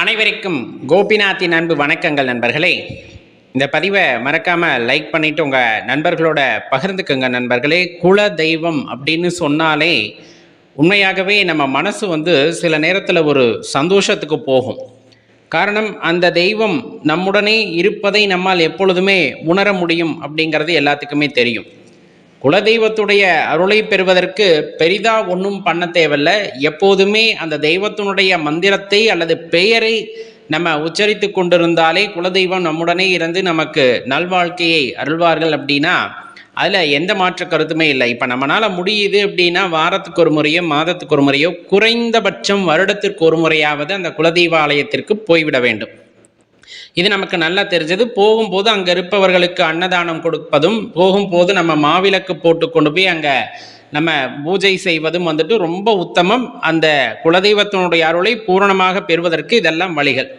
அனைவருக்கும் கோபிநாத்தின் அன்பு வணக்கங்கள் நண்பர்களே. இந்த பதிவை மறக்காமல் லைக் பண்ணிவிட்டு உங்கள் நண்பர்களோட பகிர்ந்துக்குங்க நண்பர்களே. குல தெய்வம் அப்படின்னு சொன்னாலே உண்மையாகவே நம்ம மனசு வந்து சில நேரத்தில் ஒரு சந்தோஷத்துக்கு போகும். காரணம் அந்த தெய்வம் நம்முடனே இருப்பதை நம்மால் எப்பொழுதுமே உணர முடியும் அப்படிங்கிறது எல்லாத்துக்குமே தெரியும். குலதெய்வத்துடைய அருளை பெறுவதற்கு பெரிதா ஒன்றும் பண்ண தேவையில்ல. எப்போதுமே அந்த தெய்வத்தினுடைய மந்திரத்தை அல்லது பெயரை நம்ம உச்சரித்து கொண்டிருந்தாலே குலதெய்வம் நம்முடனே இருந்து நமக்கு நல்வாழ்க்கையை அருள்வார்கள் அப்படின்னா அதில் எந்த மாற்று கருத்துமே இல்லை. இப்போ நம்மளால் முடியுது அப்படின்னா வாரத்துக்கு ஒரு முறையோ மாதத்துக்கு ஒரு முறையோ குறைந்தபட்சம் வருடத்திற்கு ஒரு முறையாவது அந்த குலதெய்வ ஆலயத்திற்கு போய்விட வேண்டும். இது நமக்கு நல்லா தெரிஞ்சது. போகும்போது அங்க இருப்பவர்களுக்கு அன்னதானம் கொடுப்பதும் போகும்போது நம்ம மாவிளக்கு போட்டு கொண்டு போய் அங்க நம்ம பூஜை செய்வதும் வந்துட்டு ரொம்ப உத்தமம். அந்த குலதெய்வத்தினுடைய அருளை பூரணமாக பெறுவதற்கு இதெல்லாம் வழிகள்.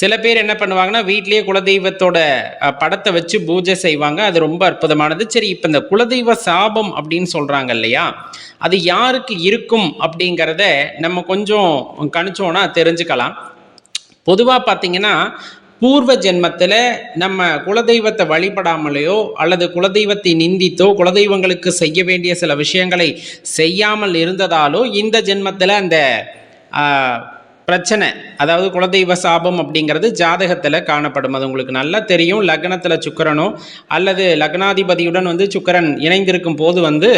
சில பேர் என்ன பண்ணுவாங்கன்னா வீட்லேயே குலதெய்வத்தோட படத்தை வச்சு பூஜை செய்வாங்க. அது ரொம்ப அற்புதமானது. சரி இப்போ இந்த குலதெய்வ சாபம் அப்படின்னு சொல்கிறாங்க இல்லையா? அது யாருக்கு இருக்கும் அப்படிங்கிறத நம்ம கொஞ்சம் கணிச்சோன்னா தெரிஞ்சுக்கலாம். பொதுவாக பார்த்தீங்கன்னா பூர்வ ஜென்மத்தில் நம்ம குலதெய்வத்தை வழிபடாமலேயோ அல்லது குலதெய்வத்தை நிந்தித்தோ குலதெய்வங்களுக்கு செய்ய வேண்டிய சில விஷயங்களை செய்யாமல் இருந்ததாலோ இந்த ஜென்மத்தில் அந்த பிரச்சனை. அதாவது குலதெய்வ சாபம் அப்படிங்கிறது ஜாதகத்தில் காணப்படும். அது உங்களுக்கு நல்லா தெரியும். லக்னத்தில் சுக்கரனோ அல்லது லக்னாதிபதியுடன் வந்து சுக்கரன் இணைந்திருக்கும் போது வந்து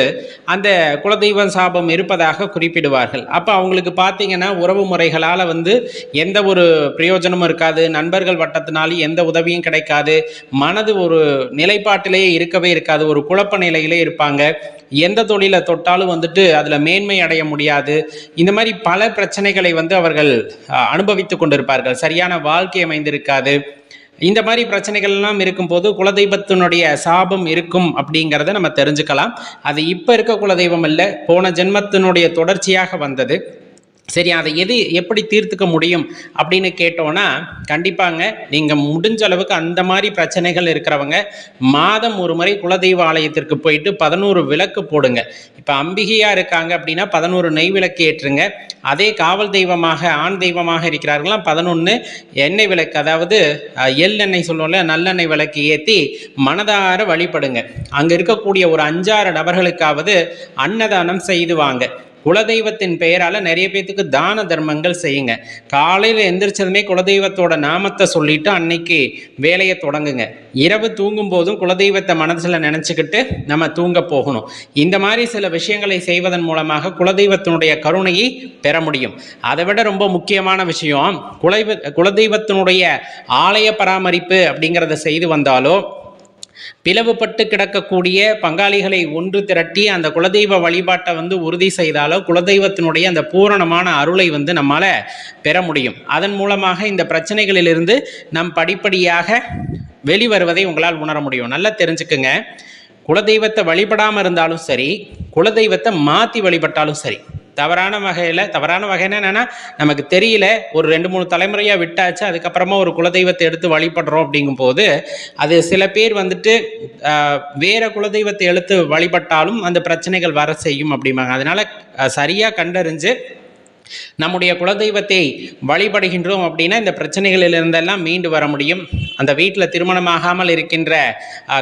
அந்த குலதெய்வ சாபம் இருப்பதாக குறிப்பிடுவார்கள். அப்போ அவங்களுக்கு பார்த்தீங்கன்னா உறவு முறைகளால் வந்து எந்த ஒரு பிரயோஜனமும் இருக்காது. நண்பர்கள் வட்டத்தினாலும் எந்த உதவியும் கிடைக்காது. மனது ஒரு நிலைப்பாட்டிலேயே இருக்கவே இருக்காது. ஒரு குழப்ப நிலையிலே இருப்பாங்க. எந்த தொழிலை தொட்டாலும் வந்துட்டு அதில் மேன்மை அடைய முடியாது. இந்த மாதிரி பல பிரச்சனைகளை வந்து அவர்கள் அனுபவித்து அனுபவித்துக் கொண்டிருப்பார்கள். சரியான வாழ்க்கை அமைந்திருக்காது. இந்த மாதிரி பிரச்சனைகள் எல்லாம் இருக்கும்போது குலதெய்வத்தினுடைய சாபம் இருக்கும் அப்படிங்கிறத நம்ம தெரிஞ்சுக்கலாம். அது இப்போ இருக்க குலதெய்வம் இல்லை போன ஜென்மத்தினுடைய தொடர்ச்சியாக வந்தது. சரி அதை எது எப்படி தீர்த்துக்க முடியும் அப்படின்னு கேட்டோன்னா கண்டிப்பாங்க நீங்கள் முடிஞ்ச அளவுக்கு அந்த மாதிரி பிரச்சனைகள் இருக்கிறவங்க மாதம் ஒரு முறை குலதெய்வ ஆலயத்திற்கு போயிட்டு பதினோரு விளக்கு போடுங்க. இப்போ அம்பிகையாக இருக்காங்க அப்படின்னா பதினோரு நெய் விளக்கு ஏற்றுங்க. அதே காவல் தெய்வமாக ஆண் தெய்வமாக இருக்கிறார்களாம் பதினொன்று எண்ணெய் விளக்கு அதாவது அஹ், எள் எண்ணெய் சொல்லுவோம்ல நல்லெண்ணெய் விளக்கு ஏற்றி மனதார வழிபடுங்க. அங்கே இருக்கக்கூடிய ஒரு அஞ்சாறு நபர்களுக்காவது அன்னதானம் செய்துவாங்க குலதெய்வத்தின் பெயரால் நிறைய பேத்துக்கு தான தர்மங்கள் செய்யுங்க. காலையில் எந்திரிச்சதுமே குலதெய்வத்தோட நாமத்தை சொல்லிட்டு அன்னைக்கு வேலையை தொடங்குங்க. இரவு தூங்கும் போதும் குலதெய்வத்தை மனசில் நினச்சிக்கிட்டு நம்ம தூங்க போகணும். இந்த மாதிரி சில விஷயங்களை செய்வதன் மூலமாக குலதெய்வத்தினுடைய கருணையை பெற முடியும். அதை விட ரொம்ப முக்கியமான விஷயம் குலதெய்வ குலதெய்வத்தினுடைய ஆலய பராமரிப்பு அப்படிங்கிறத செய்து வந்தாலோ பிளவுபட்டு கிடக்கக்கூடிய பங்காளிகளை ஒன்று திரட்டி அந்த குலதெய்வ வழிபாட்டை வந்து உறுதி செய்தாலோ குலதெய்வத்தினுடைய அந்த பூரணமான அருளை வந்து நம்மால் பெற முடியும். அதன் மூலமாக இந்த பிரச்சனைகளிலிருந்து நம் படிப்படியாக வெளிவருவதை உங்களால் உணர முடியும். நல்லா தெரிஞ்சுக்குங்க. குலதெய்வத்தை வழிபடாமல் இருந்தாலும் சரி குலதெய்வத்தை மாற்றி வழிபட்டாலும் சரி தவறான வகையில் தவறான வகைன்னா என்னென்னா நமக்கு தெரியல ஒரு ரெண்டு மூணு தலைமுறையாக விட்டாச்சு அதுக்கப்புறமா ஒரு குலதெய்வத்தை எடுத்து வழிபடுறோம் அப்படிங்கும்போது அது சில பேர் வந்துட்டு வேற குலதெய்வத்தை எடுத்து வழிபட்டாலும் அந்த பிரச்சனைகள் வர செய்யும் அப்படிம்பாங்க. அதனால சரியாக கண்டறிஞ்சு நம்முடைய குலதெய்வத்தை வழிபடுகின்றோம் அப்படின்னா இந்த பிரச்சனைகளிலிருந்தெல்லாம் மீண்டு வர முடியும். அந்த வீட்டில் திருமணமாகாமல் இருக்கின்ற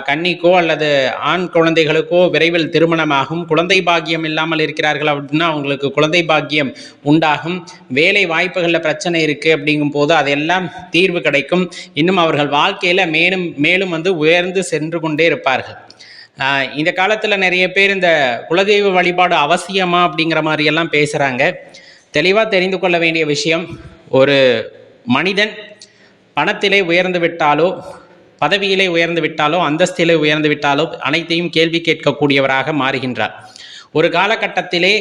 கன்னிக்கோ அல்லது ஆண் குழந்தைகளுக்கோ விரைவில் திருமணமாகும். குழந்தை பாக்கியம் இல்லாமல் இருக்கிறார்கள் அப்படின்னா அவங்களுக்கு குழந்தை பாக்கியம் உண்டாகும். வேலை வாய்ப்புகளில் பிரச்சனை இருக்குது அப்படிங்கும் போது அதெல்லாம் தீர்வு கிடைக்கும். இன்னும் அவர்கள் வாழ்க்கையில் மேலும் மேலும் வந்து உயர்ந்து சென்று கொண்டே இருப்பார்கள். இந்த காலத்தில் நிறைய பேர் இந்த குலதெய்வ வழிபாடு அவசியமா அப்படிங்கிற மாதிரியெல்லாம் பேசுகிறாங்க தெளிவாக தெரிந்து கொள்ள வேண்டிய விஷயம் ஒரு மனிதன் பணத்திலே உயர்ந்து விட்டாலோ பதவியிலே உயர்ந்து விட்டாலோ அந்தஸ்திலே உயர்ந்து விட்டாலோ அனைத்தையும் கேள்வி கேட்கக்கூடியவராக மாறுகின்றார். ஒரு காலகட்டத்திலே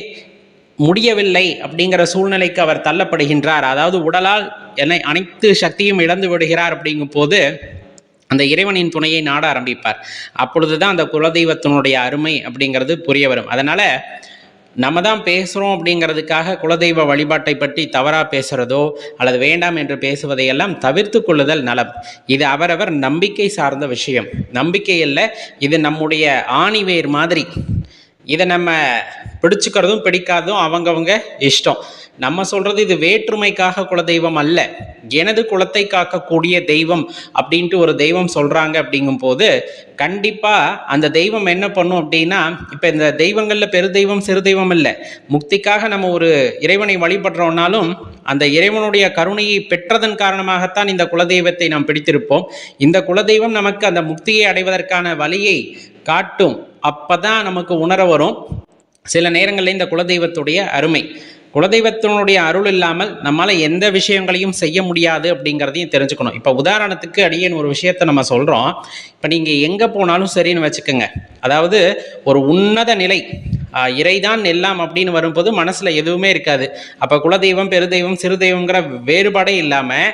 முடியவில்லை அப்படிங்கிற சூழ்நிலைக்கு அவர் தள்ளப்படுகின்றார். அதாவது உடலால் என்னை அனைத்து சக்தியும் இழந்து விடுகிறார் அப்படிங்கும் போது அந்த இறைவனின் துணையை நாட ஆரம்பிப்பார். அப்பொழுது தான் அந்த குலதெய்வத்தினுடைய அருமை அப்படிங்கிறது புரிய வரும். அதனால் நம்ம தான் பேசுகிறோம் அப்படிங்கிறதுக்காக குலதெய்வ வழிபாட்டை பற்றி தவறாக பேசுகிறதோ அல்லது வேண்டாம் என்று பேசுவதையெல்லாம் தவிர்த்து கொள்ளுதல் நலம். இது அவரவர் நம்பிக்கை சார்ந்த விஷயம். நம்பிக்கை இல்லை இது நம்முடைய ஆணிவேர் மாதிரி. இதை நம்ம பிடிச்சுக்கிறதும் பிடிக்காததும் அவங்கவங்க இஷ்டம். நம்ம சொல்கிறது இது வேற்றுமைக்காக குலதெய்வம் அல்ல. எனது குலத்தை காக்கக்கூடிய தெய்வம் அப்படின்ட்டு ஒரு தெய்வம் சொல்கிறாங்க அப்படிங்கும் போது அந்த தெய்வம் என்ன பண்ணும் அப்படின்னா இப்போ இந்த தெய்வங்களில் பெரு தெய்வம் சிறு தெய்வம் இல்லை. முக்திக்காக நம்ம ஒரு இறைவனை வழிபடுறோம்னாலும் அந்த இறைவனுடைய கருணையை பெற்றதன் காரணமாகத்தான் இந்த குலதெய்வத்தை நாம் பிடித்திருப்போம். இந்த குலதெய்வம் நமக்கு அந்த முக்தியை அடைவதற்கான வழியை காட்டும். அப்போ தான் நமக்கு உணர வரும். சில நேரங்களில் இந்த குலதெய்வத்துடைய அருமை. குலதெய்வத்தினுடைய அருள் இல்லாமல் நம்மால் எந்த விஷயங்களையும் செய்ய முடியாது அப்படிங்கிறதையும் தெரிஞ்சுக்கணும். இப்போ உதாரணத்துக்கு அடியேன் ஒரு விஷயத்த நம்ம சொல்கிறோம் இப்போ நீங்கள் எங்கே போனாலும் சரின்னு வச்சுக்கோங்க. அதாவது ஒரு உன்னத நிலை இறைதான் எல்லாம் அப்படின்னு வரும்போது மனசில் எதுவுமே இருக்காது. அப்போ குலதெய்வம் பெருதெய்வம் சிறு தெய்வங்கிற வேறுபாடே இல்லாமல்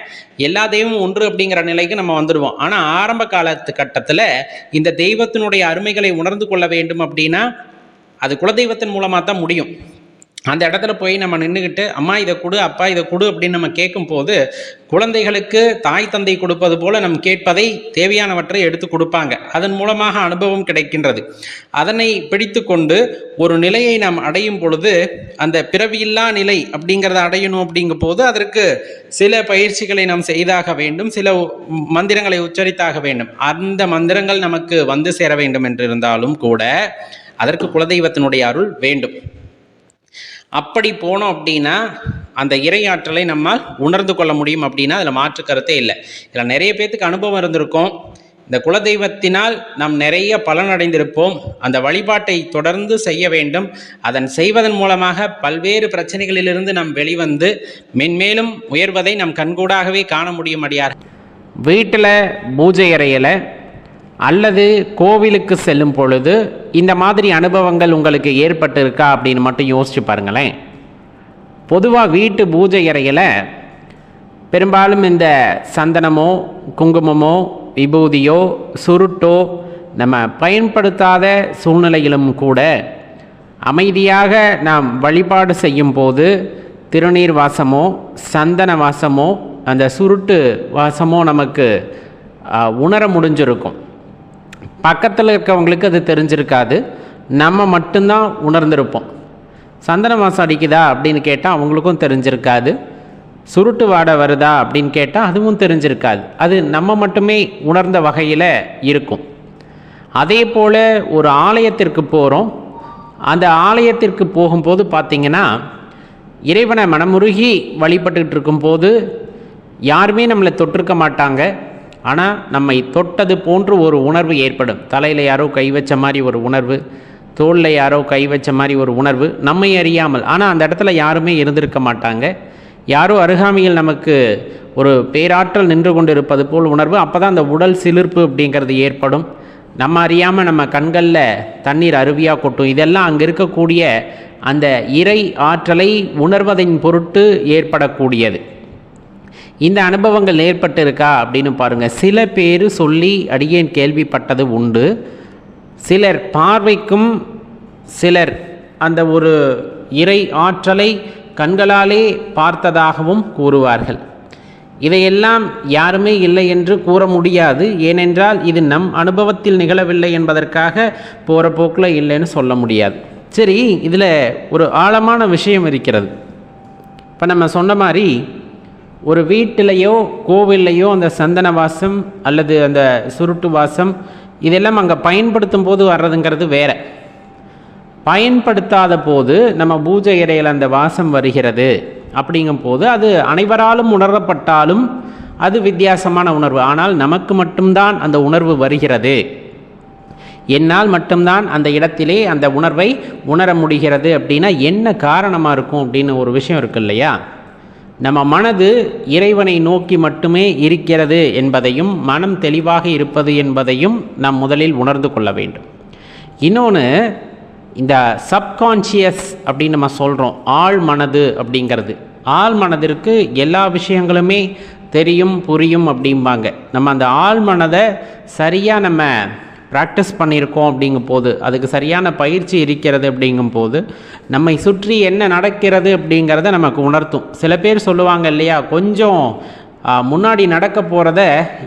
எல்லா தெய்வமும் ஒன்று அப்படிங்கிற நிலைக்கு நம்ம வந்துடுவோம். ஆனால் ஆரம்ப காலத்து கட்டத்தில் இந்த தெய்வத்தினுடைய அருமைகளை உணர்ந்து கொள்ள வேண்டும் அப்படின்னா அது குலதெய்வத்தின் மூலமாக தான் முடியும். அந்த இடத்துல போய் நம்ம நின்றுக்கிட்டு அம்மா இதை கொடு அப்பா இதை கொடு அப்படின்னு நம்ம கேட்கும்போது குழந்தைகளுக்கு தாய் தந்தை கொடுப்பது போல நம் கேட்பதை தேவையானவற்றை எடுத்து கொடுப்பாங்க. அதன் மூலமாக அனுபவம் கிடைக்கின்றது. அதனை பிடித்து கொண்டு ஒரு நிலையை நாம் அடையும் பொழுது அந்த பிறவியில்லா நிலை அப்படிங்கிறத அடையணும் அப்படிங்கும் போது அதற்கு சில பயிற்சிகளை நாம் செய்தாக வேண்டும் சில மந்திரங்களை உச்சரித்தாக வேண்டும். அந்த மந்திரங்கள் நமக்கு வந்து சேர வேண்டும் என்றிருந்தாலும் கூட அதற்கு குலதெய்வத்தினுடைய அருள் வேண்டும். அப்படி போனோம் அப்படின்னா அந்த இறையாற்றலை நம்மால் உணர்ந்து கொள்ள முடியும் அப்படின்னா அதில் மாற்று கருத்தே இல்லை. இதில் நிறைய பேர்த்துக்கு அனுபவம் இருந்திருக்கும். இந்த குலதெய்வத்தினால் நாம் நிறைய பலனடைந்திருப்போம். அந்த வழிபாட்டை தொடர்ந்து செய்ய வேண்டும். அதன் செய்வதன் மூலமாக பல்வேறு பிரச்சனைகளிலிருந்து நாம் வெளிவந்து மென்மேலும் உயர்வதை நம் கண்கூடாகவே காண முடியும் அடியார். வீட்டில் பூஜை அறையில் அல்லது கோவிலுக்கு செல்லும் பொழுது இந்த மாதிரி அனுபவங்கள் உங்களுக்கு ஏற்பட்டிருக்கா அப்படின்னு மட்டும் யோசிச்சு பாருங்களேன். பொதுவாக வீட்டு பூஜை அறையில் பெரும்பாலும் இந்த சந்தனமோ குங்குமமோ விபூதியோ சுருட்டோ நம்ம பயன்படுத்தாத சூழ்நிலையிலும் கூட அமைதியாக நாம் வழிபாடு செய்யும் போது திருநீர் வாசமோ சந்தன வாசமோ அந்த சுருட்டு வாசமோ நமக்கு உணர முடிஞ்சிருக்கும். பக்கத்தில் இருக்கவங்களுக்கு அது தெரிஞ்சிருக்காது. நம்ம மட்டும்தான் உணர்ந்திருப்போம். சந்தன மாதம் அடிக்குதா அப்படின்னு கேட்டால் அவங்களுக்கும் தெரிஞ்சிருக்காது. சுருட்டு வாடை வருதா அப்படின்னு கேட்டால் அதுவும் தெரிஞ்சிருக்காது. அது நம்ம மட்டுமே உணர்ந்த வகையில் இருக்கும். அதே போல் ஒரு ஆலயத்திற்கு போகிறோம் அந்த ஆலயத்திற்கு போகும்போது பார்த்திங்கன்னா இறைவனை மனமுருகி வழிபட்டுக்கிட்டு இருக்கும்போது யாருமே நம்மளை தொட்டிருக்க மாட்டாங்க. ஆனால் நம்மை தொட்டது போன்று ஒரு உணர்வு ஏற்படும். தலையில் யாரோ கை வச்ச மாதிரி ஒரு உணர்வு தோளில் யாரோ கை வச்ச மாதிரி ஒரு உணர்வு நம்மை அறியாமல். ஆனால் அந்த இடத்துல யாருமே இருந்திருக்க மாட்டாங்க. யாரோ அருகாமையில் நமக்கு ஒரு பேராற்றல் நின்று கொண்டு இருப்பது போல் உணர்வு அப்போ தான் அந்த உடல் சிலிர்ப்பு அப்படிங்கிறது ஏற்படும். நம்ம அறியாமல் நம்ம கண்களில் தண்ணீர் அருவியாக கொட்டும். இதெல்லாம் அங்கே இருக்கக்கூடிய அந்த இறை ஆற்றலை உணர்வதின் பொருட்டு ஏற்படக்கூடியது. இந்த அனுபவங்கள் ஏற்பட்டிருக்கா அப்படின்னு பாருங்கள் சில பேர் சொல்லி அடியேன் கேள்விப்பட்டது உண்டு. சிலர் பார்வைக்கும் சிலர் அந்த ஒரு இறை ஆற்றலை கண்களாலே பார்த்ததாகவும் கூறுவார்கள். இதையெல்லாம் யாருமே இல்லை என்று கூற முடியாது. ஏனென்றால் இது நம் அனுபவத்தில் நிகழவில்லை என்பதற்காக போகிற போக்கில் இல்லைன்னு சொல்ல முடியாது. சரி இதில் ஒரு ஆழமான விஷயம் இருக்கிறது. இப்போ நம்ம சொன்ன மாதிரி ஒரு வீட்டிலையோ கோவில்லையோ அந்த சந்தன வாசம் அல்லது அந்த சுருட்டு வாசம் இதெல்லாம் அங்கே பயன்படுத்தும் போது வர்றதுங்கிறது வேற. பயன்படுத்தாத போது நம்ம பூஜை இடையில் அந்த வாசம் வருகிறது அப்படிங்கும் போது அது அனைவராலும் உணரப்பட்டாலும் அது வித்தியாசமான உணர்வு. ஆனால் நமக்கு மட்டும்தான் அந்த உணர்வு வருகிறது. என்னால் மட்டும்தான் அந்த இடத்திலே அந்த உணர்வை உணர முடிகிறது அப்படின்னா என்ன காரணமாக இருக்கும் அப்படின்னு ஒரு விஷயம் இருக்கு இல்லையா? நம்ம மனது இறைவனை நோக்கி மட்டுமே இருக்கிறது என்பதையும் மனம் தெளிவாக இருப்பது என்பதையும் நாம் முதலில் உணர்ந்து கொள்ள வேண்டும். இன்னொன்று இந்த சப்கான்ஷியஸ் அப்படின்னு நம்ம சொல்கிறோம் ஆள் மனது அப்படிங்கிறது. ஆள் மனதிற்கு எல்லா விஷயங்களுமே தெரியும் புரியும் அப்படிம்பாங்க. நம்ம அந்த ஆள் மனதை சரியாக நம்ம ப்ராக்டிஸ் பண்ணியிருக்கோம் அப்படிங்கும் போது அதுக்கு சரியான பயிற்சி இருக்கிறது அப்படிங்கும் போது நம்மை சுற்றி என்ன நடக்கிறது அப்படிங்கிறத நமக்கு உணர்த்தும். சில பேர் சொல்லுவாங்க இல்லையா கொஞ்சம் முன்னாடி நடக்க போகிறத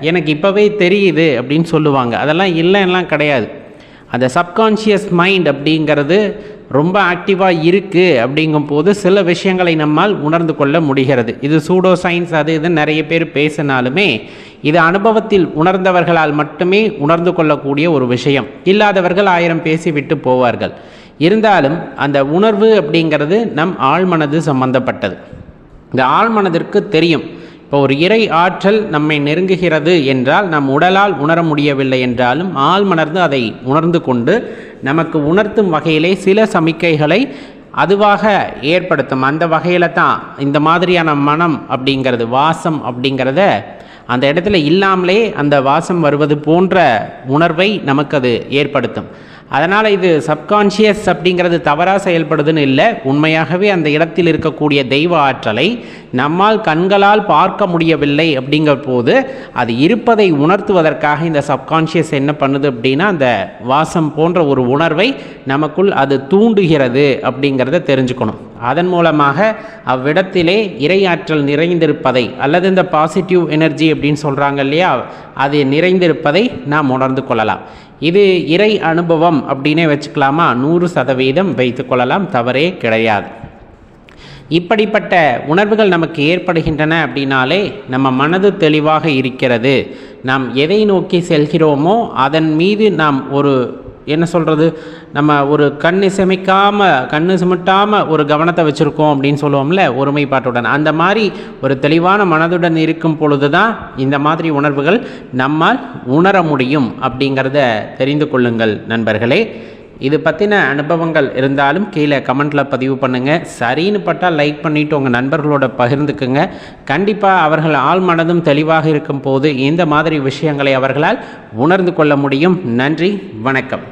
எனக்கு இப்போவே தெரியுது அப்படின்னு சொல்லுவாங்க. அதெல்லாம் இல்லைன்னெலாம் கிடையாது. அந்த சப்கான்ஷியஸ் மைண்ட் அப்படிங்கிறது ரொம்ப ஆக்டிவாக இருக்குது அப்படிங்கும்போது சில விஷயங்களை நம்மால் உணர்ந்து கொள்ள முடிகிறது. இது சூடோ சயின்ஸ் அது இது நிறைய பேர் பேசினாலுமே இது அனுபவத்தில் உணர்ந்தவர்களால் மட்டுமே உணர்ந்து கொள்ளக்கூடிய ஒரு விஷயம். இல்லாதவர்கள் ஆயிரம் பேசி விட்டு போவார்கள். இருந்தாலும் அந்த உணர்வு அப்படிங்கிறது நம் ஆழ்மனது சம்பந்தப்பட்டது. இந்த ஆழ்மனதிற்கு தெரியும். இப்போ ஒரு இறை ஆற்றல் நம்மை நெருங்குகிறது என்றால் நம் உடலால் உணர முடியவில்லை என்றாலும் ஆழ்மனர்ந்து அதை உணர்ந்து கொண்டு நமக்கு உணர்த்தும் வகையிலே சில சமிக்கைகளை அதுவாக ஏற்படுத்தும். அந்த வகையில் தான் இந்த மாதிரியான மனம் அப்படிங்கிறது வாசம் அப்படிங்கிறத அந்த இடத்துல இல்லாமலே அந்த வாசம் வருவது போன்ற உணர்வை நமக்கு அது ஏற்படுத்தும். அதனால் இது சப்கான்ஷியஸ் அப்படிங்கிறது தவறாக செயல்படுதுன்னு இல்லை. உண்மையாகவே அந்த இடத்தில் இருக்கக்கூடிய தெய்வ ஆற்றலை நம்மால் கண்களால் பார்க்க முடியவில்லை அப்படிங்கிற போது அது இருப்பதை உணர்த்துவதற்காக இந்த சப்கான்ஷியஸ் என்ன பண்ணுது அப்படின்னா அந்த வாசம் போன்ற ஒரு உணர்வை நமக்குள் அது தூண்டுகிறது அப்படிங்கிறத தெரிஞ்சுக்கணும். அதன் மூலமாக அவ்விடத்திலே இறையாற்றல் நிறைந்திருப்பதை அல்லது இந்த பாசிட்டிவ் எனர்ஜி அப்படின்னு சொல்கிறாங்க இல்லையா அது நிறைந்திருப்பதை நாம் உணர்ந்து கொள்ளலாம். இது இறை அனுபவம் அப்படின்னே வச்சுக்கலாமா? நூறு சதவீதம் வைத்துக்கொள்ளலாம் தவறே கிடையாது. இப்படிப்பட்ட உணர்வுகள் நமக்கு ஏற்படுகின்றன அப்படின்னாலே நம்ம மனது தெளிவாக இருக்கிறது. நாம் எதை நோக்கி செல்கிறோமோ அதன் மீது நாம் ஒரு என்ன சொல்கிறது நம்ம ஒரு கண் இசைமைக்காமல் கண் சுமிட்டாமல் ஒரு கவனத்தை வச்சுருக்கோம் அப்படின்னு சொல்லுவோம்ல ஒருமைப்பாட்டுடன் அந்த மாதிரி ஒரு தெளிவான மனதுடன் இருக்கும் பொழுது தான் இந்த மாதிரி உணர்வுகள் நம்மால் உணர முடியும் அப்படிங்கிறத தெரிந்து கொள்ளுங்கள் நண்பர்களே. இது பற்றின அனுபவங்கள் இருந்தாலும் கீழே கமெண்ட்டில் பதிவு பண்ணுங்கள் சரின்னு பட்டால் லைக் பண்ணிவிட்டு உங்கள் நண்பர்களோட பகிர்ந்துக்குங்க. கண்டிப்பாக அவர்கள் ஆள் மனதும் தெளிவாக இருக்கும் போது இந்த மாதிரி விஷயங்களை அவர்களால் உணர்ந்து கொள்ள முடியும். நன்றி வணக்கம்.